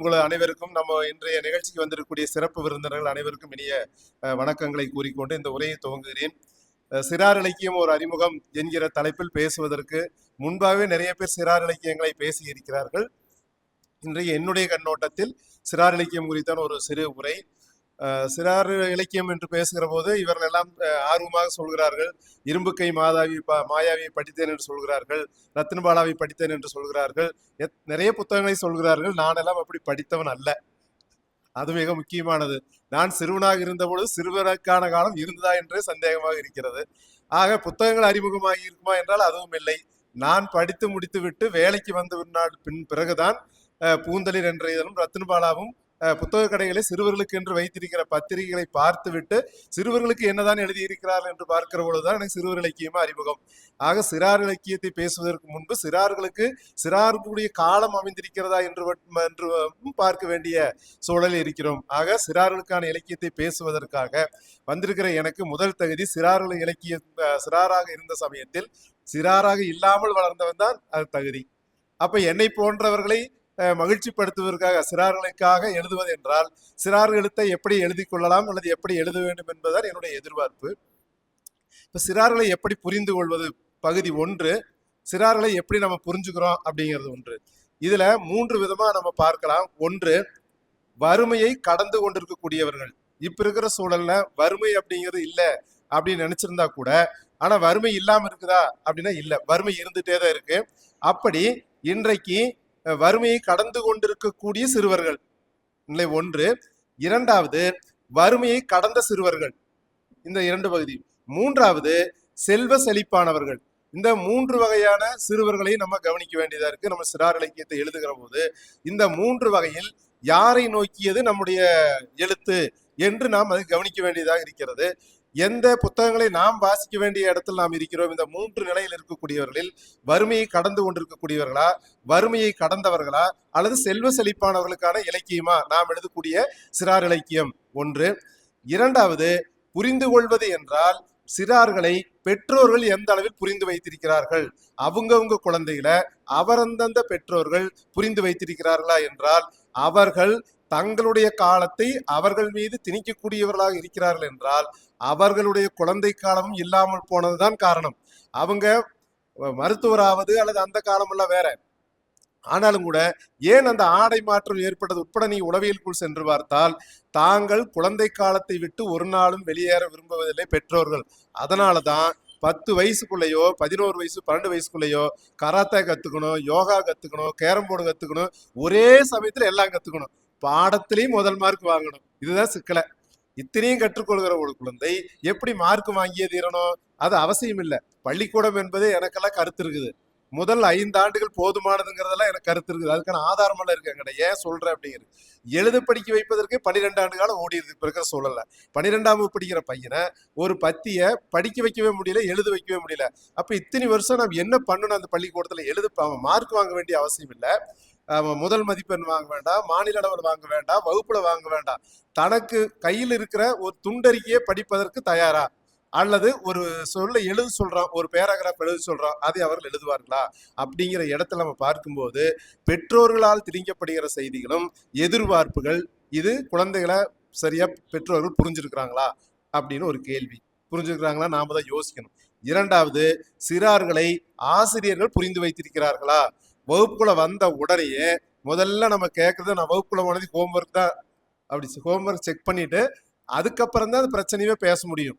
உங்கள் அனைவருக்கும் நம்ம இன்றைய நிகழ்ச்சிக்கு வந்திருக்கக்கூடிய சிறப்பு விருந்தினர்கள் அனைவருக்கும் இனிய அஹ், வணக்கங்களை கூறிக்கொண்டு இந்த உரையை துவங்குகிறேன். சிறார் இலக்கியம் ஒரு அறிமுகம் என்கிற தலைப்பில் பேசுவதற்கு முன்பாகவே நிறைய பேர் சிறார் இலக்கியங்களை பேசி இருக்கிறார்கள் இன்றைய என்னுடைய கண்ணோட்டத்தில் சிறார் இலக்கியம் குறித்தான ஒரு சிறு உரை. சிறார் இலக்கியம் என்று பேசுகிற போது இவர்கள் எல்லாம் ஆர்வமாக சொல்கிறார்கள். இரும்புக்கை மாதாவி ப- மாயாவியை படித்தேன் என்று சொல்கிறார்கள். ரத்னபாலாவை படித்தேன் என்று சொல்கிறார்கள். எத்- நிறைய புத்தகங்களை சொல்கிறார்கள். நானெல்லாம் அப்படி படித்தவன் அல்ல. அது மிக முக்கியமானது. நான் சிறுவனாக இருந்தபொழுது சிறுவனுக்கான காலம் இருந்ததா என்றே சந்தேகமாக இருக்கிறது. ஆக புத்தகங்கள் அறிமுகமாகி இருக்குமா என்றால் அதுவும் இல்லை. நான் படித்து முடித்துவிட்டு வேலைக்கு வந்து பின் பிறகுதான் பூந்தளிர் என்ற இதழும் ரத்னபாலாவும் புத்தக கடைகளை சிறுவர்களுக்கு என்று வைத்திருக்கிற பத்திரிகைகளை பார்த்துவிட்டு சிறுவர்களுக்கு என்னதான் எழுதியிருக்கிறார்கள் என்று பார்க்கிற பொழுதுதான் எனக்கு சிறுவர் இலக்கியமா அறிமுகம். ஆக சிறார் இலக்கியத்தை பேசுவதற்கு முன்பு சிறார்களுக்கு சிறார்களுடைய காலம் அமைந்திருக்கிறதா என்று என்று பார்க்க வேண்டிய சூழலில் இருக்கிறோம். ஆக சிறார்களுக்கான இலக்கியத்தை பேசுவதற்காக வந்திருக்கிற எனக்கு முதல் தகுதி சிறார்கள் இலக்கிய சிறாராக இருந்த சமயத்தில் சிறாராக இல்லாமல் வளர்ந்தவன் தான் அது தகுதி. அப்ப என்னை போன்றவர்களை மகிழ்ச்சிப்படுத்துவதற்காக சிறார்களுக்காக எழுதுவது என்றால் சிறார் எழுத்தை எப்படி எழுதி கொள்ளலாம் அல்லது எப்படி எழுத வேண்டும் என்பதுதான் என்னுடைய எதிர்பார்ப்பு. இப்போ சிறார்களை எப்படி புரிந்து கொள்வது? பகுதி ஒன்று சிறார்களை எப்படி நம்ம புரிஞ்சுக்கிறோம் அப்படிங்கிறது ஒன்று. இதுல மூன்று விதமா நம்ம பார்க்கலாம். ஒன்று வறுமையை கடந்து கொண்டிருக்கக்கூடியவர்கள். இப்ப இருக்கிற சூழல்ல வறுமை அப்படிங்கிறது இல்லை அப்படின்னு நினைச்சிருந்தா கூட ஆனா வறுமை இல்லாம இருக்குதா அப்படின்னா இல்லை. வறுமை இருந்துட்டே தான் இருக்கு. அப்படி இன்றைக்கு வறுமையை கடந்து கொண்டிருக்கக்கூடிய சிறுவர்கள். நிலை ஒன்று. இரண்டாவது வறுமையை கடந்த சிறுவர்கள். இந்த இரண்டு பகுதி. மூன்றாவது செல்வ செழிப்பானவர்கள். இந்த மூன்று வகையான சிறுவர்களை நம்ம கவனிக்க வேண்டியதா இருக்கு. நம்ம சிறார் இலக்கியத்தை எழுதுகிற போது இந்த மூன்று வகையில் யாரை நோக்கியது நம்முடைய எழுத்து என்று நாம் அதை கவனிக்க வேண்டியதாக இருக்கிறது. எந்த புத்தகங்களை நாம் வாசிக்க வேண்டிய இடத்தில் நாம் இருக்கிறோம்? இந்த மூன்று நிலையில் இருக்கக்கூடியவர்களில் வறுமையை கடந்து கொண்டிருக்கக்கூடியவர்களா? வறுமையை கடந்தவர்களா? அல்லது செல்வ செழிப்பானவர்களுக்கான இலக்கியமா? நாம் எழுதக்கூடிய சிறார் இலக்கியம் ஒன்று. இரண்டாவது புரிந்து கொள்வது என்றால் சிறார்களை பெற்றோர்கள் எந்த அளவில் புரிந்து வைத்திருக்கிறார்கள்? அவங்கவுங்க குழந்தைகளை அவரந்தந்த பெற்றோர்கள் புரிந்து வைத்திருக்கிறார்களா? என்றால் அவர்கள் தங்களுடைய காலத்தை அவர்கள் மீது திணிக்கக்கூடியவர்களாக இருக்கிறார்கள் என்றால் அவர்களுடைய குழந்தை காலமும் இல்லாமல் போனதுதான் காரணம். அவங்க மருத்துவராவது அல்லது அந்த காலமெல்லாம் வேற. ஆனாலும் கூட ஏன் அந்த ஆடை மாற்றம் ஏற்பட்டது? உட்பட நீ உளவியலுக்குள் சென்று பார்த்தால் தாங்கள் குழந்தை காலத்தை விட்டு ஒரு நாளும் வெளியேற விரும்புவதில்லை பெற்றோர்கள். அதனால தான் பத்து வயசுக்குள்ளேயோ பதினோரு வயசு பன்னெண்டு வயசுக்குள்ளேயோ கராத்தே கற்றுக்கணும் யோகா கற்றுக்கணும் கேரம் போர்டு கற்றுக்கணும் ஒரே சமயத்தில் எல்லாம் கற்றுக்கணும் பாடத்திலையும் முதல் மார்க் வாங்கணும். இதுதான் சிக்கலை. இத்தனையும் கற்றுக்கொள்கிற ஒரு குழந்தை எப்படி மார்க் வாங்கியே தீரணும்? அது அவசியம் இல்லை. பள்ளிக்கூடம் என்பது எனக்கெல்லாம் கருத்து இருக்குது. முதல் ஐந்து ஆண்டுகள் போதுமானதுங்கிறதெல்லாம் எனக்கு கருத்து இருக்குது. அதுக்கான ஆதாரமெல்லாம் இருக்கு என்கிட்ட. ஏன் சொல்றேன் அப்படிங்கிறது. எழுத படிக்க வைப்பதற்கு பன்னிரெண்டு ஆண்டு காலம் ஓடிடுது. இப்ப இருக்கிற சூழல்ல. பன்னிரெண்டாம் வகுப்பு படிக்கிற பையனை ஒரு பத்திய படிக்க வைக்கவே முடியல எழுத வைக்கவே முடியல. அப்ப இத்தனை வருஷம் நம்ம என்ன பண்ணணும் அந்த பள்ளிக்கூடத்துல? எழுத மார்க் வாங்க வேண்டிய அவசியம் இல்லை. முதல் மதிப்பெண் வாங்க வேண்டாம் மாநில அளவில் வாங்க வேண்டாம் வகுப்புல வாங்க வேண்டாம். தனக்கு கையில் இருக்கிற ஒரு துண்டறிக்கையை படிப்பதற்கு தயாரா? அல்லது ஒரு சொல்ல எழுத சொல்றோம் ஒரு பேராகிராஃப் எழுத சொல்றோம் அதை அவர்கள் எழுதுவார்களா? அப்படிங்கிற இடத்துல நம்ம பார்க்கும்போது பெற்றோர்களால் திணிக்கப்படுகிற செய்திகளும் எதிர்பார்ப்புகள் இது குழந்தைகளை சரியா பெற்றோர்கள் புரிஞ்சிருக்கிறாங்களா? அப்படின்னு ஒரு கேள்வி. புரிஞ்சிருக்கிறாங்களா? நாம தான் யோசிக்கணும். இரண்டாவது சிறார்களை ஆசிரியர்கள் புரிந்து வைத்திருக்கிறார்களா? வகுப்புக்குள்ள வந்த உடனேயே முதல்ல நம்ம கேட்கறது நான் வகுப்புக்குள்ள போனது ஹோம்ஒர்க் தான். அப்படி ஹோம்ஒர்க் செக் பண்ணிட்டு அதுக்கப்புறம் தான் அந்த பிரச்சனையே பேச முடியும்.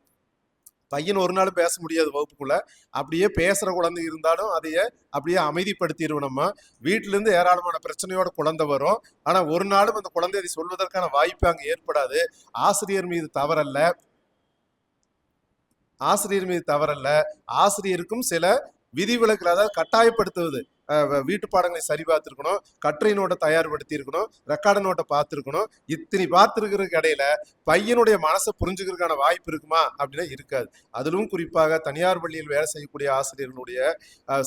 பையன் ஒரு நாள் பேச முடியாது வகுப்புக்குள்ள. அப்படியே பேசுற குழந்தை இருந்தாலும் அதையே அப்படியே அமைதிப்படுத்திடுவோம் நம்ம. வீட்டுல இருந்து ஏராளமான பிரச்சனையோட குழந்தை வரும். ஆனா ஒரு நாளும் அந்த குழந்தை அதை சொல்வதற்கான வாய்ப்பு அங்கே ஏற்படாது. ஆசிரியர் மீது தவறல்ல. ஆசிரியர் மீது தவறல்ல. ஆசிரியருக்கும் சில விதிவிலக்கில் அதாவது கட்டாயப்படுத்துவது. வீட்டு பாடங்களை சரி பார்த்துருக்கணும் கட்டுரை நோட்டை தயார்படுத்தி இருக்கணும் ரெக்கார்டு நோட்டை பார்த்துருக்கணும். இத்தனை பார்த்துருக்கிறதுக்கு இடையில பையனுடைய மனசை புரிஞ்சுக்கிறதுக்கான வாய்ப்பு இருக்குமா? அப்படின்னா இருக்காது. அதிலும் குறிப்பாக தனியார் பள்ளியில் வேலை செய்யக்கூடிய ஆசிரியர்களுடைய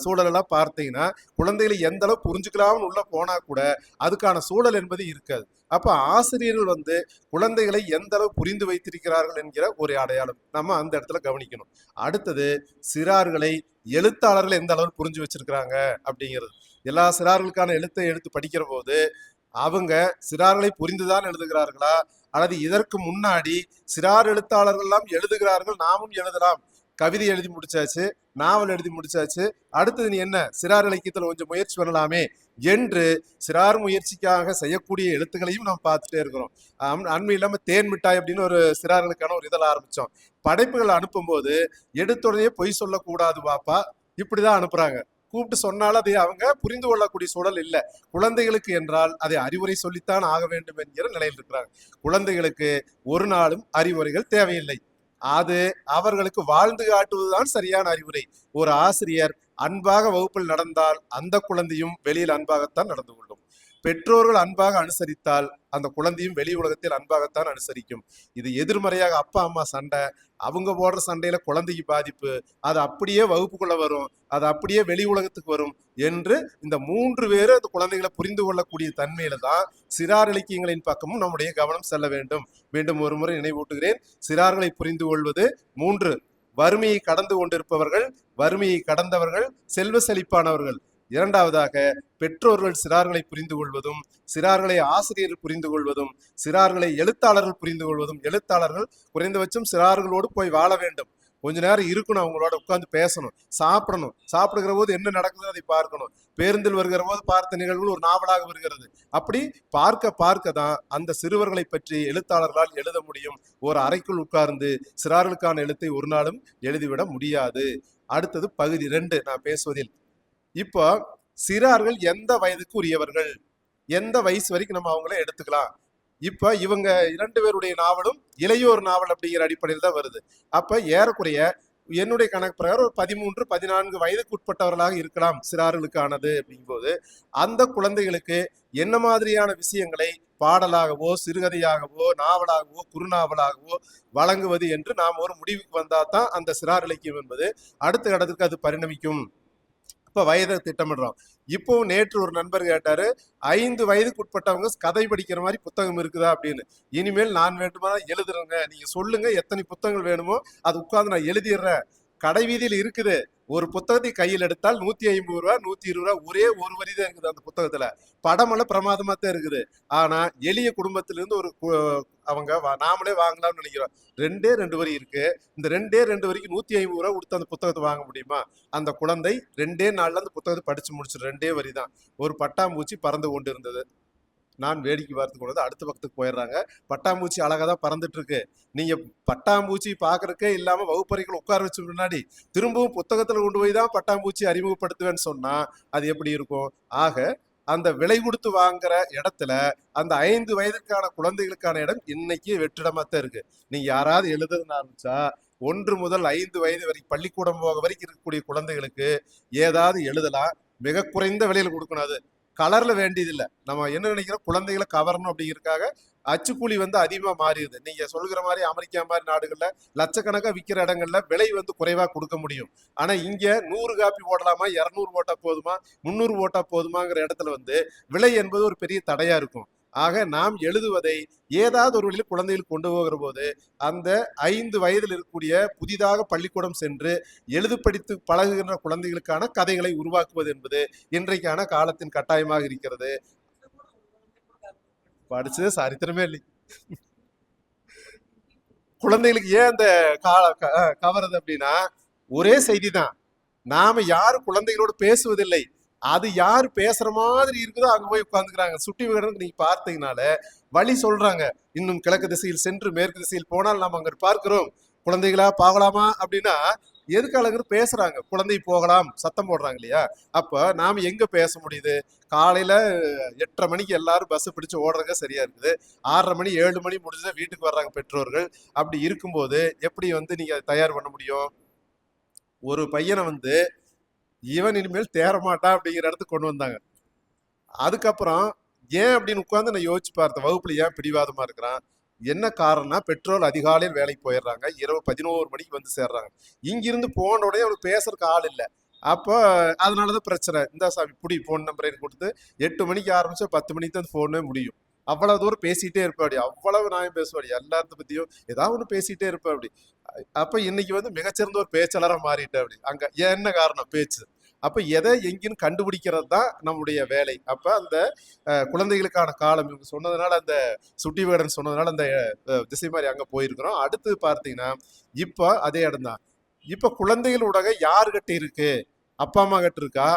சூழலெல்லாம் பார்த்தீங்கன்னா குழந்தைகளை எந்த அளவு புரிஞ்சுக்கலாம்னு உள்ள போனா கூட அதுக்கான சூழல் என்பது இருக்காது. அப்ப ஆசிரியர்கள் வந்து குழந்தைகளை எந்த அளவு புரிந்து வைத்திருக்கிறார்கள் என்கிற ஒரு அடையாளம். நம்ம அந்த இடத்துல கவனிக்கணும். அடுத்தது சிறார்களை எழுத்தாளர்கள் எந்த அளவு புரிஞ்சு வச்சிருக்கிறாங்க அப்படிங்கிறது. எல்லா சிறார்களுக்கான எழுத்தை எடுத்து படிக்கிற போது அவங்க சிறார்களை புரிந்துதான் எழுதுகிறார்களா? அல்லது இதற்கு முன்னாடி சிறார் எழுத்தாளர்கள் எல்லாம் எழுதுகிறார்கள் நாமும் எழுதலாம். கவிதை எழுதி முடிச்சாச்சு நாவல் எழுதி முடிச்சாச்சு. அடுத்தது நீ என்ன? சிறார் இலக்கியத்துல கொஞ்சம் முயற்சி பண்ணலாமே. என்று சிறார் முயற்சிக்காக செய்யக்கூடிய எழுத்துக்களையும் நாம் பார்த்துட்டே இருக்கிறோம். அண்மை இல்லாம தேன் மிட்டாய் அப்படின்னு ஒரு சிறார்களுக்கான ஒரு இதழ் ஆரம்பிச்சோம். படைப்புகள் அனுப்பும்போது எடுத்துடனே பொய் சொல்லக்கூடாது பாப்பா. இப்படிதான் அனுப்புறாங்க. கூப்பிட்டு சொன்னாலும் அதை அவங்க புரிந்து கொள்ளக்கூடிய சூழல் இல்லை. குழந்தைகளுக்கு என்றால் அதை அறிவுரை சொல்லித்தான் ஆக வேண்டும் என்கிற நிலையில் இருக்கிறாங்க. குழந்தைகளுக்கு ஒரு நாளும் அறிவுரைகள் தேவையில்லை. அது அவர்களுக்கு வாழ்ந்து காட்டுவதுதான் சரியான அறிவுரை. ஒரு ஆசிரியர் அன்பாக வகுப்பில் நடந்தால் அந்த குழந்தையும் வெளியில் அன்பாகத்தான் நடந்து கொள்ளும். பெற்றோர்கள் அன்பாக அனுசரித்தால் அந்த குழந்தையும் வெளி உலகத்தில் அன்பாகத்தான் அனுசரிக்கும். இது எதிர்மறையாக அப்பா அம்மா சண்டை அவங்க போடுற சண்டையில குழந்தைக்கு பாதிப்பு அது அப்படியே வகுப்புக்குள்ள வரும் அது அப்படியே வெளி உலகத்துக்கு வரும் என்று இந்த மூன்று பேர் அந்த குழந்தைகளை புரிந்து கொள்ளக்கூடிய தன்மையில தான் சிறார் இலக்கியங்களின் பக்கமும் நம்முடைய கவனம் செல்ல வேண்டும். மீண்டும் ஒரு முறை நினைவூட்டுகிறேன். சிறார்களை புரிந்து கொள்வது மூன்று வறுமையை கடந்து கொண்டிருப்பவர்கள் வறுமையை கடந்தவர்கள் செல்வ செழிப்பானவர்கள். இரண்டாவதாக பெற்றோர்கள் சிறார்களை புரிந்து கொள்வதும் சிறார்களை ஆசிரியர் புரிந்து கொள்வதும் சிறார்களை எழுத்தாளர்கள் புரிந்து கொள்வதும் எழுத்தாளர்கள் குறைந்தபட்சம் சிறார்களோடு போய் வாழ வேண்டும். கொஞ்ச நேரம் இருக்கணும் அவங்களோட உட்காந்து பேசணும் சாப்பிடணும். சாப்பிடுகிற போது என்ன நடக்குது அதை பார்க்கணும். பேருந்தில் வருகிற போது பார்த்த நிகழ்வுகள் ஒரு நாவலாக வருகிறது. அப்படி பார்க்க பார்க்க தான் அந்த சிறுவர்களை பற்றி எழுத்தாளர்களால் எழுத முடியும். ஒரு அறைக்குள் உட்கார்ந்து சிறார்களுக்கான எழுத்தை ஒரு நாளும் எழுதிவிட முடியாது. அடுத்தது பகுதி ரெண்டு நான் பேசுவதில். இப்போ சிறார்கள் எந்த வயதுக்கு உரியவர்கள்? எந்த வயசு வரைக்கும் நம்ம அவங்கள எடுத்துக்கலாம்? இப்ப இவங்க இரண்டு பேருடைய நாவலும் இளையோர் நாவல் அப்படிங்கிற அடிப்படையில் தான் வருது. அப்ப ஏறக்குறைய என்னுடைய கணக்கு பிரகாரம் ஒரு பதிமூன்று பதினான்கு வயதுக்கு உட்பட்டவர்களாக இருக்கலாம் சிறார்களுக்கானது அப்படிங்கும்போது அந்த குழந்தைகளுக்கு என்ன மாதிரியான விஷயங்களை பாடலாகவோ சிறுகதையாகவோ நாவலாகவோ குறுநாவலாகவோ வழங்குவது என்று நாம் ஒரு முடிவுக்கு வந்தால் தான் அந்த சிறார் இலக்கியம் என்பது அடுத்த இடத்துக்கு அது பரிணமிக்கும். இப்ப வயதை திட்டமிடுறோம். இப்போ நேற்று ஒரு நண்பர் கேட்டாரு ஐந்து வயதுக்கு உட்பட்டவங்க கதை படிக்கிற மாதிரி புத்தகம் இருக்குதா? அப்படின்னு. இனிமேல் நான் வேண்டுமா? எழுதுறேங்க. நீங்க சொல்லுங்க. எத்தனை புத்தகங்கள் வேணுமோ அது உட்காந்து நான் எழுதிடுறேன். கடைவீதியில் இருக்குது. ஒரு புத்தகத்தை கையில் எடுத்தால் நூத்தி ஐம்பது ரூபா நூத்தி இருபது ரூபா ஒரே ஒரு வரி தான் இருக்குது அந்த புத்தகத்துல. படமெல்லாம் பிரமாதமா தான் இருக்குது. ஆனா எளிய குடும்பத்திலிருந்து ஒரு அவங்க நாமளே வாங்கலாம்னு நினைக்கிறோம். ரெண்டே ரெண்டு வரி இருக்கு. இந்த ரெண்டே ரெண்டு வரைக்கும் நூத்தி ஐம்பது ரூபா கொடுத்து அந்த புத்தகத்தை வாங்க முடியுமா? அந்த குழந்தை ரெண்டே நாள்ல அந்த புத்தகத்தை படிச்சு முடிச்சு ரெண்டே வரி தான். ஒரு பட்டாம்பூச்சி பறந்து கொண்டு இருந்தது நான் வேடிக்கை பார்த்து கொண்டு அடுத்த பக்கத்துக்கு போயிடுறாங்க. பட்டாம்பூச்சி அழகாக தான் பறந்துட்டு இருக்கு நீங்க பட்டாம்பூச்சி பாக்குறதுக்கே இல்லாம வகுப்பறைகள் உட்கார வச்சு முன்னாடி திரும்பவும் புத்தகத்துல கொண்டு போய் தான் பட்டாம்பூச்சி அறிமுகப்படுத்துவேன்னு சொன்னா அது எப்படி இருக்கும்? ஆக அந்த விலை கொடுத்து வாங்குற இடத்துல அந்த ஐந்து வயதுக்கான குழந்தைகளுக்கான இடம் இன்னைக்கு வெற்றிடமா தான் இருக்கு. நீங்க யாராவது எழுதுன்னு ஆரம்பிச்சா ஒன்று முதல் ஐந்து வயது வரைக்கும் பள்ளிக்கூடம் போக வரைக்கும் இருக்கக்கூடிய குழந்தைகளுக்கு ஏதாவது எழுதலாம். மிக குறைந்த விலையில கொடுக்கணும் அது. கலர்ல வேண்டியதில்லை. நம்ம என்ன நினைக்கிறோம்? குழந்தைகளை கவரணும் அப்படிங்கிறதுக்காக அச்சுக்கூலி வந்து அதிகமாக மாறிடுது. நீங்கள் சொல்கிற மாதிரி அமெரிக்கா மாதிரி நாடுகளில் லட்சக்கணக்காக விற்கிற இடங்கள்ல விலை வந்து குறைவாக கொடுக்க முடியும். ஆனால் இங்கே நூறு காப்பி போடலாமா? இரநூறு ஓட்டா போதுமா? முந்நூறு ஓட்டா போதுமாங்கிற இடத்துல வந்து விலை என்பது ஒரு பெரிய தடையாக இருக்கும். ஆக நாம் எழுதுவதை ஏதாவது ஒரு வழியில் குழந்தைகள் கொண்டு போகிற போது அந்த ஐந்து வயதில் இருக்கக்கூடிய புதிதாக பள்ளிக்கூடம் சென்று எழுது படித்து பழகுகின்ற குழந்தைகளுக்கான கதைகளை உருவாக்குவது என்பது இன்றைக்கான காலத்தின் கட்டாயமாக இருக்கிறது. படிச்சது சரித்திரமே இல்லை. குழந்தைகளுக்கு ஏன் அந்த கால க- கவருது அப்படின்னா ஒரே செய்தி தான். நாம யாரும் குழந்தைகளோடு பேசுவதில்லை. அது யார் பேசுற மாதிரி இருக்குதோ அங்க போய் உட்காந்துக்கிறாங்க. சுட்டி விகடனுக்கு நீங்க பார்த்தீங்கனால வழி சொல்றாங்க. இன்னும் கிழக்கு திசையில் சென்று மேற்கு திசையில் போனால் நாம் அங்க பார்க்கிறோம். குழந்தைகளா போகலாமா அப்படின்னா எதுக்கு அழகர் பேசுறாங்க? குழந்தை போகலாம் சத்தம் போடுறாங்க இல்லையா? அப்ப நாம எங்க பேச முடியுது? காலையில எட்டரை மணிக்கு எல்லாரும் பஸ் பிடிச்சு ஓடுறதுங்க சரியா இருக்குது. ஆறரை மணி ஏழு மணி முடிஞ்சு வீட்டுக்கு வர்றாங்க பெற்றோர்கள். அப்படி இருக்கும்போது எப்படி வந்து நீங்க அதை தயார் பண்ண முடியும்? ஒரு பையனை வந்து இவன் இனிமேல் தேற மாட்டான் அப்படிங்கிற இடத்துக்கு கொண்டு வந்தாங்க. அதுக்கப்புறம் ஏன் அப்படின்னு உட்காந்து நான் யோசிச்சு பார்த்தேன் வகுப்புல ஏன் பிடிவாதமா இருக்கிறான்? என்ன காரணம்னா பெட்ரோல் அதிகாலையில் வேலைக்கு போயிடுறாங்க. இரவு பதினோரு மணிக்கு வந்து சேர்றாங்க. இங்கிருந்து போன உடனே அவனுக்கு பேசுறதுக்கு ஆள் இல்லை. அப்போ அதனாலதான் பிரச்சனை. இந்த சாமி புடி ஃபோன் நம்பரை கொடுத்து எட்டு மணிக்கு ஆரம்பிச்சா பத்து மணிக்கு தான் ஃபோனே முடியும். அவ்வளவு தூரம் பேசிட்டே இருப்பாடி. அவ்வளவு நான் பேசுவாடி. எல்லாத்த பத்தியும் ஏதாவது ஒன்று பேசிட்டே இருப்பேன் அப்படி அப்ப இன்னைக்கு வந்து மிகச்சிறந்த ஒரு பேச்சாளராக மாறிட்டேன் அப்படி அங்க ஏன் என்ன காரணம்? பேச்சு. அப்ப எதை எங்கேன்னு கண்டுபிடிக்கிறது தான் நம்முடைய வேலை. அப்ப அந்த குழந்தைகளுக்கான காலம் இவங்க சொன்னதுனால அந்த சுட்டி வேடன் சொன்னதுனால அந்த திசை மாதிரி அங்க போயிருக்கிறோம். அடுத்து பார்த்தீங்கன்னா இப்போ அதே இடம் தான். இப்போ குழந்தைகள் ஊடகம் யாருகிட்ட இருக்கு? அப்பா அம்மா கிட்ட இருக்கா?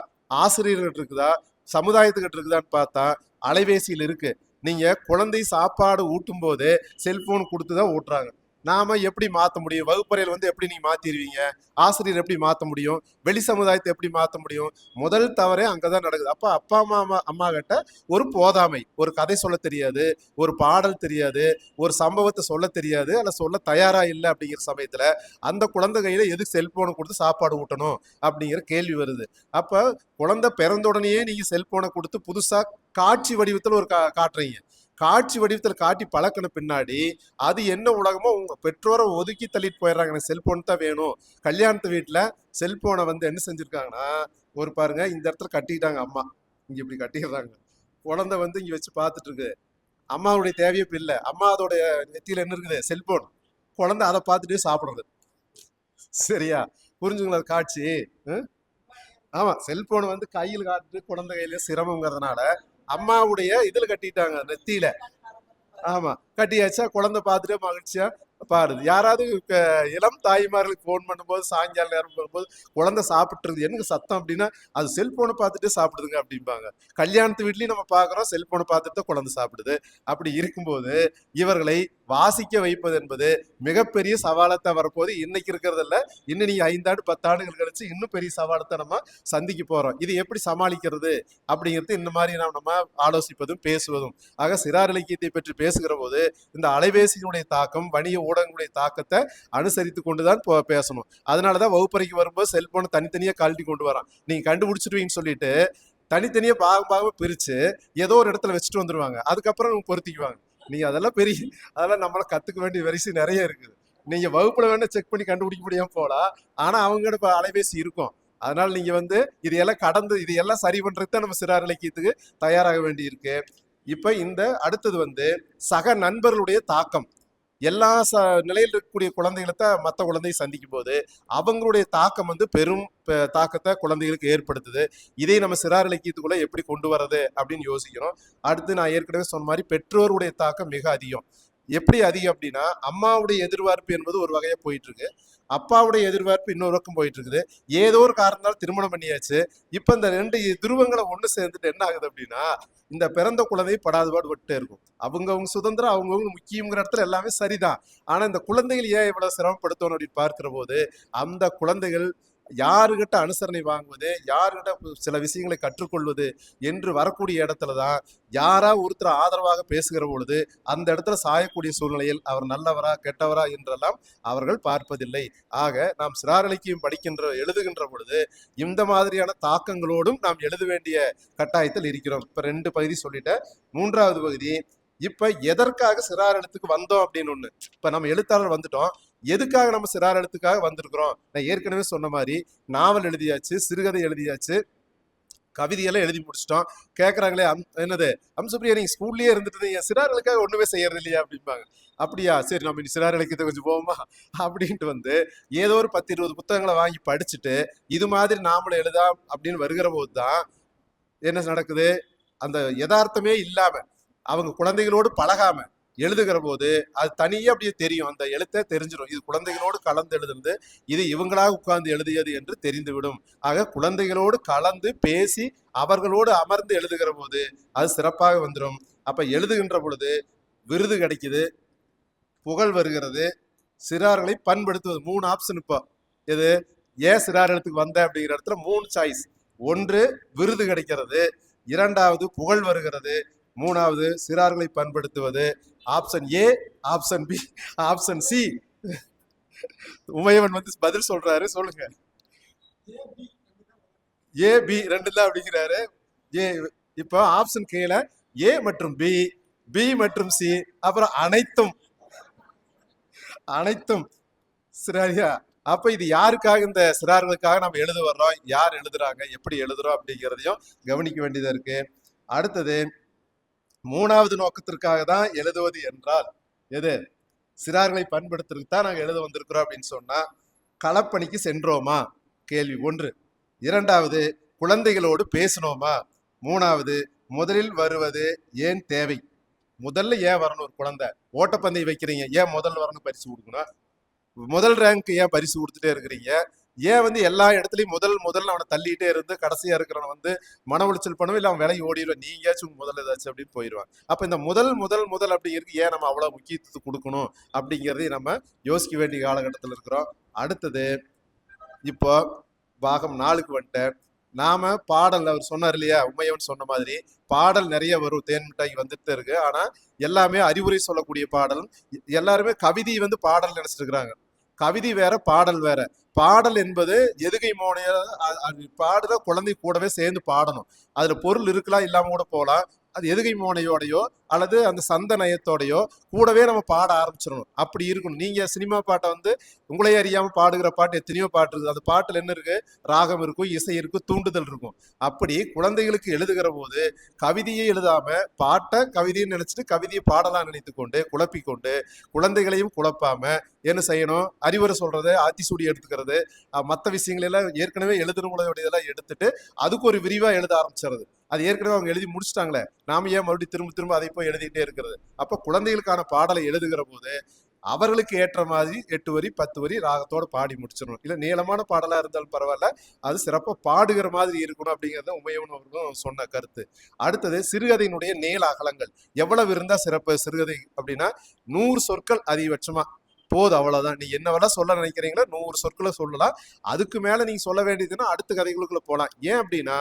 ஆசிரியர்கிட்ட இருக்குதா? சமுதாயத்துக்கிட்ட இருக்குதான்னு பார்த்தா அலைபேசியில் இருக்கு. நீங்க குழந்தை சாப்பாடு ஊட்டும் போது செல்போன் கொடுத்து தான் ஊட்டுறாங்க. நாம எப்படி மாற்ற முடியும்? வகுப்பறையில் வந்து எப்படி நீங்க மாத்திடுவீங்க ஆசிரியர் எப்படி மாத்த முடியும்? வெளி சமுதாயத்தை எப்படி மாத்த முடியும்? முதல் தவறே அங்கதான் நடக்குது. அப்ப அப்பா அம்மா அம்மா அம்மா கிட்ட ஒரு போதாமை ஒரு கதை சொல்ல தெரியாது ஒரு பாடல் தெரியாது ஒரு சம்பவத்தை சொல்ல தெரியாது அல்ல சொல்ல தயாரா இல்லை அப்படிங்கிற சமயத்துல அந்த குழந்தை கையில எதுக்கு செல்போனை கொடுத்து சாப்பாடு ஊட்டணும் அப்படிங்கிற கேள்வி வருது. அப்ப குழந்தை பிறந்த உடனேயே நீங்க செல்போனை கொடுத்து புதுசா காட்சி வடிவத்துல ஒரு கா காட்டுறீங்க. காட்சி வடிவத்தில் காட்டி பழக்கின பின்னாடி அது என்ன உலகமோ உங்க பெற்றோரை ஒதுக்கி தள்ளிட்டு போயிடுறாங்க. எனக்கு செல்போன் தான் வேணும். கல்யாணத்து வீட்டில் செல்போனை வந்து என்ன செஞ்சுருக்காங்கன்னா ஒரு பாருங்க இந்த இடத்துல கட்டிக்கிட்டாங்க அம்மா. இங்க இப்படி கட்டிடுறாங்க. குழந்தை வந்து இங்க வச்சு பார்த்துட்டு இருக்கு. அம்மாவுடைய தேவையே இல்லை. அம்மா அதோடைய நெத்தியில் என்ன இருக்குது? செல்போன் குழந்தை அதை பார்த்துட்டே சாப்பிடுறது. சரியா? புரிஞ்சுங்களா அது காட்சி? ஹம்? ஆமா செல்போன் வந்து கையில் காட்டு குழந்தை கையில சிரமங்கிறதுனால அம்மாவுடைய இதுல கட்டிட்டாங்க நெத்தியில. ஆமா கட்டியாச்சா? குழந்தை பார்த்துட்டு மகிழ்ச்சியா? பாருது. யாராவது இளம் தாய்மார்களுக்கு ஃபோன் பண்ணும்போது சாயங்காலம் நேரம் வரும்போது குழந்தை சாப்பிட்டுருது எனக்கு சத்தம்? அப்படின்னா அது செல்போனை பார்த்துட்டு சாப்பிடுதுங்க அப்படிம்பாங்க. கல்யாணத்து வீட்லேயும் நம்ம பார்க்குறோம் செல்போனை பார்த்துட்டு தான் குழந்தை சாப்பிடுது. அப்படி இருக்கும்போது இவர்களை வாசிக்க வைப்பது என்பது மிகப்பெரிய சவாலத்தை வரப்போது இன்னைக்கு இருக்கிறதில்ல இன்னும் நீங்கள் ஐந்தாண்டு பத்தாண்டுகள் கழிச்சு இன்னும் பெரிய சவாலத்தை நம்ம சந்திக்க போகிறோம் இது எப்படி சமாளிக்கிறது அப்படிங்கிறது இந்த மாதிரி நாம் நம்ம ஆலோசிப்பதும் பேசுவதும். ஆக சிறார் இலக்கியத்தை பற்றி பேசுகிற போது இந்த அலைபேசியினுடைய தாக்கம் வணிக ஊடகங்களுடைய தாக்கத்தை அனுசரித்து கொண்டுதான் தான் பேசணும். அதனாலதான் வகுப்பறைக்கு வரும்போது செல்போனை தனித்தனியா கழட்டி கொண்டு வரான். நீங்க கண்டுபிடிச்சிருவீங்கன்னு சொல்லிட்டு தனித்தனியா பாகம் பாகம் பிரிச்சு ஏதோ ஒரு இடத்துல வச்சுட்டு வந்துருவாங்க. அதுக்கப்புறம் பொருத்திக்குவாங்க. நீங்கள் அதெல்லாம் பெரிய அதெல்லாம் நம்மளை கத்துக்க வேண்டிய வரிசை நிறைய இருக்குது. நீங்க வகுப்புல வேணா செக் பண்ணி கண்டுபிடிக்க முடியாம போகலாம். ஆனா அவங்களோட இப்போ அலைபேசி இருக்கும். அதனால நீங்க வந்து இதையெல்லாம் கடந்து இதையெல்லாம் சரி பண்றதுக்கு தான் நம்ம சிறார் இலக்கியத்துக்கு தயாராக வேண்டி இருக்கு இப்ப இந்த அடுத்தது வந்து சக நண்பர்களுடைய தாக்கம். எல்லா ச நிலையில் இருக்கக்கூடிய குழந்தைகளை தான் மற்ற குழந்தை சந்திக்கும் போது அவங்களுடைய தாக்கம் வந்து பெரும் தாக்கத்தை குழந்தைகளுக்கு ஏற்படுத்துது. இதை நம்ம சிறார் இலக்கியத்துக்குள்ள எப்படி கொண்டு வர்றது அப்படின்னு யோசிக்கிறோம். அடுத்து நான் ஏற்கனவே சொன்ன மாதிரி பெற்றோருடைய தாக்கம் மிக அதிகம். எப்படி அதிகம் அப்படின்னா அம்மாவுடைய எதிர்பார்ப்பு என்பது ஒரு வகையா போயிட்டு இருக்கு அப்பாவுடைய எதிர்பார்ப்பு இன்னொரு பக்கம் போயிட்டு இருக்குது ஏதோ ஒரு காரணத்தால் திருமணம் பண்ணியாச்சு. இப்ப இந்த ரெண்டு துருவங்களை ஒண்ணு சேர்ந்துட்டு என்ன ஆகுது அப்படின்னா இந்த பிறந்த குழந்தை படாதுபாடு விட்டே இருக்கும். அவங்கவுங்க சுதந்திரம் அவங்கவுங்க முக்கியங்கிற இடத்துல எல்லாமே சரிதான். ஆனா இந்த குழந்தைகள் ஏன் இவ்வளவு சிரமப்படுத்தணும் அப்படின்னு பார்க்கிற போது அந்த குழந்தைகள் யாருகிட்ட அனுசரணை வாங்குவது யாருகிட்ட சில விஷயங்களை கற்றுக்கொள்வது என்று வரக்கூடிய இடத்துல தான் யாரா ஒருத்தர் ஆதரவாக பேசுகிற பொழுது அந்த இடத்துல சாயக்கூடிய சூழ்நிலையில் அவர் நல்லவரா கெட்டவரா என்றெல்லாம் அவர்கள் பார்ப்பதில்லை. ஆக நாம் சிறார் படிக்கின்ற எழுதுகின்ற பொழுது இந்த மாதிரியான தாக்கங்களோடும் நாம் எழுத வேண்டிய கட்டாயத்தில் இருக்கிறோம். இப்ப ரெண்டு பகுதி சொல்லிட்டேன். மூன்றாவது பகுதி இப்ப எதற்காக சிறார் எழுத்துக்கு வந்தோம் அப்படின்னு ஒண்ணு. இப்ப நம்ம எழுத்தாளர் வந்துட்டோம். எதுக்காக நம்ம சிறாரத்துக்காக வந்திருக்கிறோம்? நான் ஏற்கனவே சொன்ன மாதிரி நாவல் எழுதியாச்சு சிறுகதை எழுதியாச்சு. கவிதையெல்லாம் எழுதி முடிச்சிட்டோம். கேட்குறாங்களே அம் என்னது? அம்சுப்ரியா நீங்கள் ஸ்கூல்லேயே இருந்துட்டு என் சிறார்களுக்காக ஒன்றுமே செய்யறது இல்லையா? அப்படிம்பாங்க. அப்படியா? சரி நம்ம இனி சிறார் இலக்கியத்தை கொஞ்சம் போவோமா? அப்படின்ட்டு வந்து ஏதோ ஒரு பத்து இருபது புத்தகங்களை வாங்கி படிச்சுட்டு இது மாதிரி நாமளும் எழுதாம் அப்படின்னு வருகிற போது தான் என்ன நடக்குது? அந்த யதார்த்தமே இல்லாமல் அவங்க குழந்தைகளோடு பழகாமல் எழுதுகிற போது அது தனியே அப்படியே தெரியும். அந்த எழுத்தை தெரிஞ்சிடும் இது குழந்தைகளோடு கலந்து எழுதுனது இது இவங்களாக உட்கார்ந்து எழுதியது என்று தெரிந்துவிடும். ஆக குழந்தைகளோடு கலந்து பேசி அவர்களோடு அமர்ந்து எழுதுகிற போது அது சிறப்பாக வந்துடும் அப்ப எழுதுகின்ற பொழுது விருது கிடைக்குது. புகழ் வருகிறது. சிறார்களை பண்படுத்துவது. மூணு ஆப்ஷன் இப்போ. எது? ஏன் சிறார் இடத்துக்கு வந்த அப்படிங்கிற இடத்துல மூணு சாய்ஸ் ஒன்று விருது கிடைக்கிறது. இரண்டாவது புகழ் வருகிறது. மூணாவது சிறார்களை பண்படுத்துவது. Option A option B option C Umaiyavan வந்து பதில் சொல்றாரு சொல்லுங்க. ஏ பி ரெண்டு தான் அப்படிங்கிறாரு. ஏ இப்போ ஆப்ஷன் கேல ஏ மற்றும் பி பி மற்றும் சி அப்புறம் அனைத்தும். அனைத்தும். சரியா? அப்ப இது யாருக்காக இந்த சிறார்களுக்காக நம்ம எழுத வர்றோம்? யார் எழுதுறாங்க? எப்படி எழுதுறோம் அப்படிங்கிறதையும் கவனிக்க வேண்டியதா இருக்கு. அடுத்தது மூணாவது நோக்கத்திற்காக தான் எழுதுவது என்றால் எது? சிறார்களை பண்படுத்துறதுக்கு தான் நாங்கள் எழுத வந்திருக்கிறோம் அப்படின்னு சொன்னா களப்பணிக்கு சென்றோமா? கேள்வி ஒன்று. இரண்டாவது குழந்தைகளோடு பேசணுமா மூணாவது முதலில் வருவது ஏன் தேவை? முதல்ல ஏன் வரணும் ஒரு குழந்தை? ஓட்டப்பந்தயம் வைக்கிறீங்க. ஏன் முதல்ல வரணும் பரிசு கொடுக்கணும்? முதல் ரேங்க் ஏன் பரிசு கொடுத்துட்டே இருக்கிறீங்க? ஏன் வந்து எல்லா இடத்துலயும் முதல் முதல்ல அவனை தள்ளிட்டே இருந்து கடைசியா இருக்கிறவன் வந்து மன உளைச்சல் பண்ணவும் இல்லை அவன் விலகி ஓடிடுவான். நீங்கயாச்சும் முதல் ஏதாச்சும் அப்படின்னு போயிடுவான் அப்ப இந்த முதல் முதல் முதல் அப்படிங்கிறது ஏன் நம்ம அவ்வளவு முக்கியத்துவம் கொடுக்கணும் அப்படிங்கிறதையும் நம்ம யோசிக்க வேண்டிய காலகட்டத்தில் இருக்கிறோம். அடுத்தது இப்போ பாகம் நாளுக்கு வந்துட்டேன். நாம பாடல் அவர் சொன்னார் இல்லையா உண்மையவன் சொன்ன மாதிரி பாடல் நிறைய வரும். தேன் மிட்டாய் வந்துட்டு இருக்கு. ஆனா எல்லாமே அறிவுரை சொல்லக்கூடிய பாடல். எல்லாருமே கவிதை வந்து பாடல் நினைச்சிட்டு இருக்கிறாங்க. கவிதை வேற பாடல் வேற. பாடல் என்பது எதுகை மோனைய பாடுற குழந்தை கூடவே சேர்ந்து பாடணும். அதுல பொருள் இருக்கலாம் இல்லாம கூட போகலாம். அது எதுகை மோனையோடையோ அல்லது அந்த சந்த நயத்தோடையோ கூடவே நம்ம பாட ஆரம்பிச்சிடணும். அப்படி இருக்கணும். நீங்க சினிமா பாட்டை வந்து உங்களையே அறியாம பாடுகிற பாட்டு எத்தனையோ பாட்டு இருக்குது. அந்த பாட்டில் என்ன இருக்கு? ராகம் இருக்கும் இசை இருக்கும் தூண்டுதல் இருக்கும். அப்படி குழந்தைகளுக்கு எழுதுகிற போது கவிதையை எழுதாம பாட்டை கவிதையை நினைச்சிட்டு கவிதையை பாடலாம் நினைத்து கொண்டு குழப்பிக்கொண்டு குழந்தைகளையும் குழப்பாம என்ன செய்யணும்? அறிவுரை சொல்றது ஆத்திசூடி எடுத்துக்கிறது மற்ற விஷயங்களெல்லாம் ஏற்கனவே எழுதுறவங்களோடையதெல்லாம் எடுத்துட்டு அதுக்கு ஒரு விரிவா எழுத ஆரம்பிச்சிடுறது. அது ஏற்கனவே அவங்க எழுதி முடிச்சிட்டாங்களே நாம ஏன் மறுபடியும் திரும்ப திரும்ப அதை போய் எழுதிட்டே இருக்கிறது? அப்ப குழந்தைகளுக்கான பாடலை எழுதுகிற போது அவர்களுக்கு ஏற்ற மாதிரி எட்டு வரி பத்து வரி ராகத்தோட பாடி முடிச்சிடணும். இல்ல நீளமான பாடலா இருந்தாலும் பரவாயில்ல அது சிறப்பா பாடுகிற மாதிரி இருக்கணும் அப்படிங்கறத உமையவன் அவர்களும் சொன்ன கருத்து. அடுத்தது சிறுகதையினுடைய நீள அகலங்கள். எவ்வளவு இருந்தா சிறப்பு? சிறுகதை அப்படின்னா நூறு சொற்கள் அதிகபட்சமா. போதும் அவ்வளவுதான். நீ என்ன வேணா சொல்ல நினைக்கிறீங்களோ நூறு சொற்களை சொல்லலாம். அதுக்கு மேல நீங்க சொல்ல வேண்டியதுன்னா அடுத்த கதைகளுக்குள்ள போகலாம் ஏன் அப்படின்னா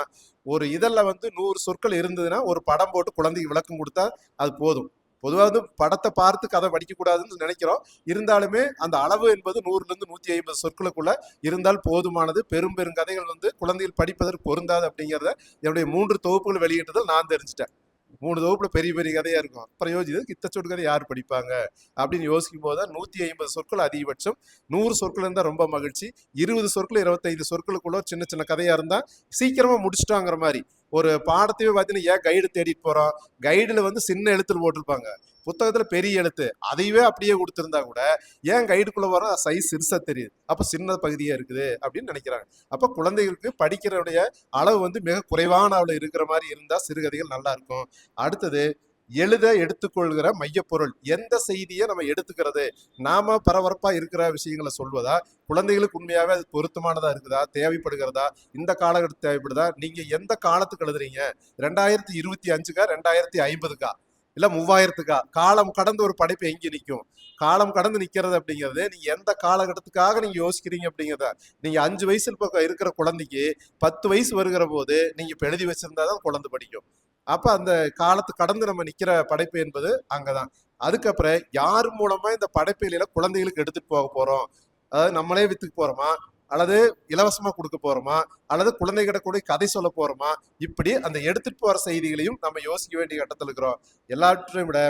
ஒரு இதழில் வந்து நூறு சொற்கள் இருந்ததுன்னா ஒரு படம் போட்டு குழந்தைக்கு விளக்கம் கொடுத்தா அது போதும். பொதுவாக வந்து படத்தை பார்த்து கதை படிக்கக்கூடாதுன்னு நினைக்கிறோம். இருந்தாலுமே அந்த அளவு என்பது நூறுல இருந்து நூத்தி ஐம்பது சொற்களுக்குள்ள இருந்தால் போதுமானது. பெரும் பெரும் கதைகள் வந்து குழந்தைகள் படிப்பதற்கு பொருந்தாது அப்படிங்கிறத என்னுடைய மூன்று தொகுப்புகள் வெளியிட்டதில் நான் தெரிஞ்சுட்டேன். மூணு தொகுப்புல பெரிய பெரிய கதையா இருக்கும். அப்புறம் யோசிச்சு கித்த சொட்டு கதை யார் படிப்பாங்க? அப்படின்னு யோசிக்கும் போது தான் நூத்தி ஐம்பது சொற்கள் அதிகபட்சம். நூறு சொற்கள் இருந்தால் ரொம்ப மகிழ்ச்சி. இருபது சொற்கள் இருபத்தைந்து சொற்களுக்குள்ள சின்ன சின்ன கதையா இருந்தா சீக்கிரமா முடிச்சுட்டாங்கிற மாதிரி. ஒரு பாடத்தையே பார்த்தீங்கன்னா ஏன் கைடு தேடிட்டு போறோம் கைடுல வந்து சின்ன எழுத்துல போட்டிருப்பாங்க. புத்தகத்துல பெரிய எழுத்து. அதையவே அப்படியே கொடுத்திருந்தா கூட ஏன் கைடுக்குள்ள வரோம் சைஸ் சிறுசா தெரியுது. அப்ப சின்ன பகுதியா இருக்குது அப்படின்னு நினைக்கிறாங்க. அப்ப குழந்தைகளுக்கு படிக்கிறவுடைய அளவு வந்து மிக குறைவான அளவு இருக்கிற மாதிரி இருந்தா சிறுகதைகள் நல்லா இருக்கும். அடுத்தது எழுத எடுத்துக்கொள்கிற மையப்பொருள். எந்த செய்தியை நம்ம எடுத்துக்கிறது? நாம பரபரப்பா இருக்கிற விஷயங்களை சொல்வதா? குழந்தைகளுக்கு உண்மையாவே அது பொருத்தமானதா இருக்குதா? தேவைப்படுகிறதா? இந்த காலகட்டத்தில் தேவைப்படுதா? நீங்க எந்த காலத்துக்கு எழுதுறீங்க? ரெண்டாயிரத்தி இருபத்தி அஞ்சுக்கா? ரெண்டாயிரத்தி ஐம்பதுக்கா? இல்ல மூவாயிரத்துக்கா? காலம் கடந்து ஒரு படைப்பு எங்க நிற்கும் காலம் கடந்து நிக்கிறது அப்படிங்கிறது நீங்க எந்த காலகட்டத்துக்காக நீங்க யோசிக்கிறீங்க அப்படிங்கிறத நீங்க அஞ்சு வயசுல பக்கம் இருக்கிற குழந்தைக்கு பத்து வயசு வருகிற போது நீங்க இப்ப எழுதி வச்சிருந்தாதான் குழந்தை படிக்கும். அப்ப அந்த காலத்து கடந்து நம்ம நிக்கிற படைப்பு என்பது அங்கதான். அதுக்கப்புறம் யார் மூலமா இந்த படைப்புகளில குழந்தைகளுக்கு எடுத்துட்டு போக போறோம்? அதாவது நம்மளே வித்துக்கு போறோமா? அல்லது இலவசமா கொடுக்க போறோமா? அல்லது குழந்தைகிட்ட கூட கதை சொல்ல போறோமா? இப்படி அந்த எடுத்துட்டு போற செய்திகளையும் நம்ம யோசிக்க வேண்டிய கட்டத்தில் இருக்கிறோம். எல்லாவற்றையும் விட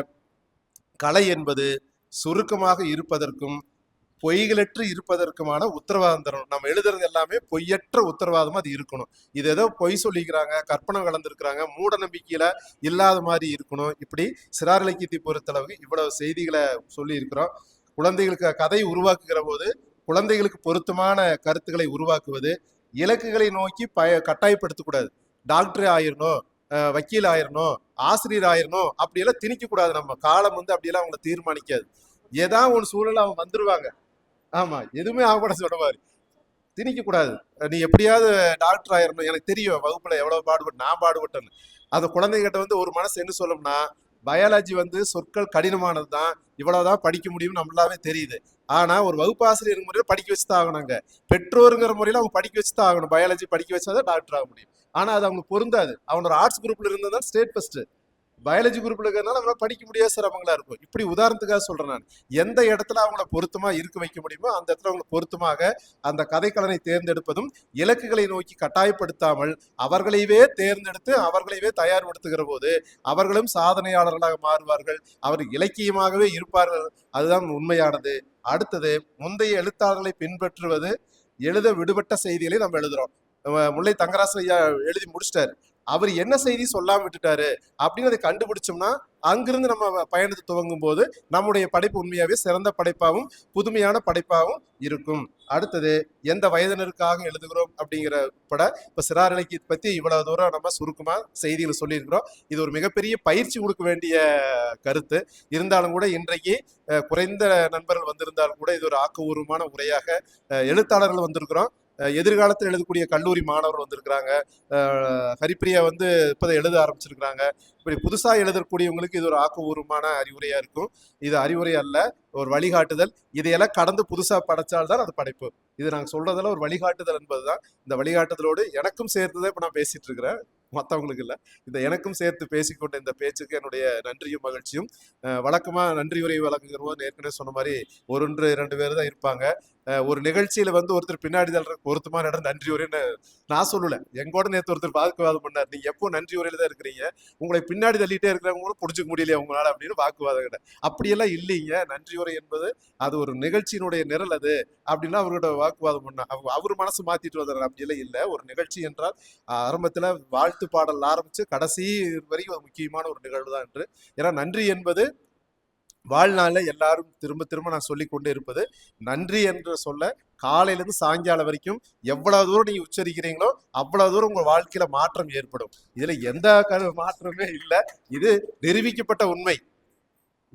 கலை என்பது சுருக்கமாக இருப்பதற்கும் பொய்களற்று இருப்பதற்குமான உத்தரவாதம் தரணும். நம்ம எழுதுறது எல்லாமே பொய்யற்ற உத்தரவாதமா அது இருக்கணும். இது ஏதோ பொய் சொல்லிக்கிறாங்க கற்பனை கலந்துருக்கிறாங்க மூட நம்பிக்கையில இல்லாத மாதிரி இருக்கணும். இப்படி சிறார் இலக்கியத்தை பொறுத்தளவுக்கு இவ்வளவு செய்திகளை சொல்லி இருக்கிறோம் குழந்தைகளுக்கு கதை உருவாக்குகிற போது குழந்தைகளுக்கு பொருத்தமான கருத்துக்களை உருவாக்குவது இலக்குகளை நோக்கி பய கட்டாயப்படுத்தக்கூடாது. டாக்டர் ஆயிரணும் வக்கீல் ஆயிரணும் ஆசிரியர் ஆயிரணும் அப்படியெல்லாம் திணிக்கக்கூடாது நம்ம. காலம் வந்து அப்படியெல்லாம் அவங்கள தீர்மானிக்காது. ஏதாவது ஒரு சூழல் அவங்க வந்துருவாங்க. ஆமாம் எதுவுமே ஆகக்கூட சொல்லுவாரு திணிக்கக்கூடாது. நீ எப்படியாவது டாக்டர் ஆயிரணும். எனக்கு தெரியும் வகுப்பில் எவ்வளோ பாடுபட்டு நான் பாடுபட்டேன்னு. அந்த குழந்தைகிட்ட வந்து ஒரு மனசு என்ன சொல்லும்னா பயாலஜி வந்து சொற்கள் கடினமானது தான் இவ்வளோதான் படிக்க முடியும்னு நம்மளாவே தெரியுது. ஆனா ஒரு வகுப்பாசிரியர் முறையில் படிக்க வச்சு தான் ஆகணுங்க. பெற்றோருங்கிற முறையில அவங்க படிக்க வச்சு தான் ஆகணும். பயாலஜி படிக்க வச்சாதான் டாக்டர் ஆக முடியும். ஆனா அது அவங்க பொருந்தாது. அவனோட ஆர்ட்ஸ் குரூப்ல இருந்தா ஸ்டேட் ஃபர்ஸ்ட் பயாலஜி குரூப்ல இருக்கிறதுனால அவங்களால படிக்க முடியாத சிரமங்களா இருக்கும். இப்படி உதாரணத்துக்காக சொல்றேன் நான். எந்த இடத்துல அவங்கள பொருத்தமா இருக்க வைக்க முடியுமோ அந்த இடத்துல அவங்களை பொருத்தமாக அந்த கதைக்கலனை தேர்ந்தெடுப்பதும் இலக்குகளை நோக்கி கட்டாயப்படுத்தாமல் அவர்களைவே தேர்ந்தெடுத்து அவர்களைவே தயார்படுத்துகிற போது அவர்களும் சாதனையாளர்களாக மாறுவார்கள். அவர் இலக்கியமாகவே இருப்பார்கள். அதுதான் உண்மையானது. அடுத்தது முந்தைய எழுத்தாளர்களை பின்பற்றுவது எழுத விடுபட்ட செய்திகளை நம்ம எழுதுறோம். முல்லை தங்கராசு ஐயா எழுதி முடிச்சிட்டாரு. அவர் என்ன செய்தி சொல்லாம விட்டுட்டாரு அப்படிங்கிறத கண்டுபிடிச்சோம்னா அங்கிருந்து நம்ம பயணத்தை துவங்கும் போது நம்முடைய படைப்பு உண்மையாவே சிறந்த படைப்பாகவும் புதுமையான படைப்பாகவும் இருக்கும். அடுத்தது எந்த வயதினருக்காக எழுதுகிறோம் அப்படிங்கிற பட இப்ப சிறார் இலக்கியத்தை பத்தி இவ்வளவு தூரம் நம்ம சுருக்கமா செய்திகள் சொல்லியிருக்கிறோம். இது ஒரு மிகப்பெரிய பயிற்சி கொடுக்க வேண்டிய கருத்து. இருந்தாலும் கூட இன்றைக்கு குறைந்த நண்பர்கள் வந்திருந்தாலும் கூட இது ஒரு ஆக்கபூர்வமான உரையாக எழுத்தாளர்கள் வந்திருக்கிறோம். எதிர்காலத்தில் எழுதக்கூடிய கல்லூரி மாணவர் வந்திருக்கிறாங்க. அஹ், ஹரிப்பிரியா வந்து இப்போதை எழுத ஆரம்பிச்சிருக்கிறாங்க. இப்படி புதுசாக எழுதக்கூடியவங்களுக்கு இது ஒரு ஆக்கபூர்வமான அறிவுரையாக இருக்கும். இது அறிவுரை அல்ல ஒரு வழிகாட்டுதல். இதையெல்லாம் கடந்து புதுசாக படைச்சால்தான் அது படைப்பு. இது நாங்கள் சொல்றதெல்லாம் ஒரு வழிகாட்டுதல் என்பது தான் இந்த வழிகாட்டுதலோடு எனக்கும் சேர்த்துதான் இப்போ நான் பேசிகிட்டு இருக்கிறேன். மற்றவங்களுக்கு இல்லை. இந்த எனக்கும் சேர்த்து பேசிக்கொண்ட இந்த பேச்சுக்கு என்னுடைய நன்றியும் மகிழ்ச்சியும். வழக்கமாக நன்றி உரை வழங்குகிறவோ ஏற்கனவே சொன்ன மாதிரி ஒன்று இரண்டு பேர் தான் இருப்பாங்க. ஒரு நிகழ்ச்சியில வந்து ஒருத்தர் பின்னாடி தள்ளுற பொருத்தமா இடம் நன்றி உரைன்னு நான் சொல்லல. எங்கூட நேத்து ஒருத்தர் வாக்குவாதம் பண்ணார். நீங்க எப்போ நன்றி உரையில தான் இருக்கிறீங்க? உங்களை பின்னாடி தள்ளிட்டே இருக்கிறவங்க கூட புடிச்சுக்க முடியலையா உங்களால அப்படின்னு வாக்குவாதம் கிட்ட அப்படியெல்லாம் இல்லைங்க. நன்றி உரை என்பது அது ஒரு நிகழ்ச்சியினுடைய நிரல் அது அப்படின்னா அவர்கிட்ட வாக்குவாதம் பண்ண அவங்க அவர் மனசு மாத்திட்டு வந்தார் அப்படியெல்லாம் இல்லை. ஒரு நிகழ்ச்சி என்றால் ஆரம்பத்துல வாழ்த்து பாடல் ஆரம்பிச்சு கடைசி வரைக்கும் முக்கியமான ஒரு நிகழ்வு தான் என்று. ஏன்னா நன்றி என்பது வாழ்நாளில் எல்லாரும் திரும்ப திரும்ப நான் சொல்லிக்கொண்டே இருப்பது நன்றி என்று சொல்ல காலையிலேருந்து சாயங்காலம் வரைக்கும் எவ்வளவு தூரம் நீங்கள் உச்சரிக்கிறீங்களோ அவ்வளவு தூரம் உங்கள் வாழ்க்கையில மாற்றம் ஏற்படும். இதுல எந்த மாற்றமே இல்லை. இது நிரூபிக்கப்பட்ட உண்மை.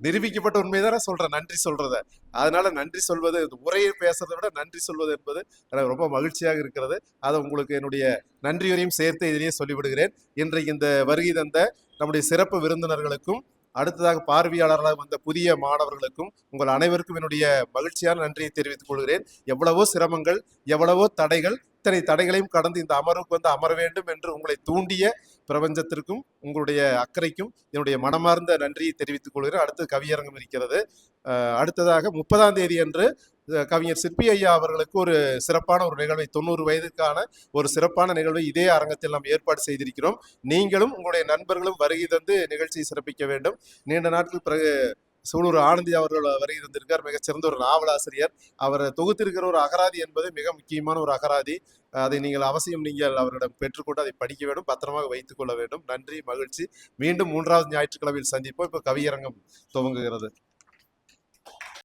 நிரூபிக்கப்பட்ட உண்மை தானே சொல்றேன். நன்றி சொல்றத. அதனால நன்றி சொல்வது இந்த உரையை பேசுறதை விட நன்றி சொல்வது என்பது எனக்கு ரொம்ப மகிழ்ச்சியாக இருக்கிறது. அதை உங்களுக்கு என்னுடைய நன்றியுரையும் சேர்த்து இதிலேயே சொல்லிவிடுகிறேன். இன்றைக்கு இந்த வருகை தந்த நம்முடைய சிறப்பு விருந்தினர்களுக்கும் அடுத்ததாக பார்வையாளர்களாக வந்த புதிய மாணவர்களுக்கும் உங்கள் அனைவருக்கும் என்னுடைய மகிழ்ச்சியான நன்றியை தெரிவித்துக் கொள்கிறேன். எவ்வளவோ சிரமங்கள் எவ்வளவோ தடைகள் இத்தனை தடைகளையும் கடந்து இந்த அமர்வுக்கு வந்து அமர வேண்டும் என்று உங்களை தூண்டிய பிரபஞ்சத்திற்கும் உங்களுடைய அக்கறைக்கும் என்னுடைய மனமார்ந்த நன்றியை தெரிவித்துக் கொள்கிறேன். அடுத்து கவியரங்கம் இருக்கிறது. அடுத்ததாக முப்பதாம் தேதி அன்று கவிஞர் சிற்பி ஐயா அவர்களுக்கு ஒரு சிறப்பான ஒரு நிகழ்வை தொண்ணூறு வயதுக்கான ஒரு சிறப்பான நிகழ்வை இதே அரங்கத்தில் நாம் ஏற்பாடு செய்திருக்கிறோம். நீங்களும் உங்களுடைய நண்பர்களும் வருகை தந்து நிகழ்ச்சியை சிறப்பிக்க வேண்டும். நீண்ட நாட்கள் பிறகு சூலூர் ஆனந்தி அவர்கள் வருகை தந்திருக்கார். மிகச்சிறந்த ஒரு நாவலாசிரியர். அவர் தொகுத்திருக்கிற ஒரு அகராதி என்பது மிக முக்கியமான ஒரு அகராதி. அதை நீங்கள் அவசியம் நீங்கள் அவரிடம் பெற்றுக்கொண்டு அதை படிக்க வேண்டும். பத்திரமாக வைத்துக் கொள்ள வேண்டும். நன்றி மகிழ்ச்சி. மீண்டும் மூன்றாவது ஞாயிற்றுக்கிழமையில் சந்திப்போம். இப்போ கவியரங்கம் துவங்குகிறது.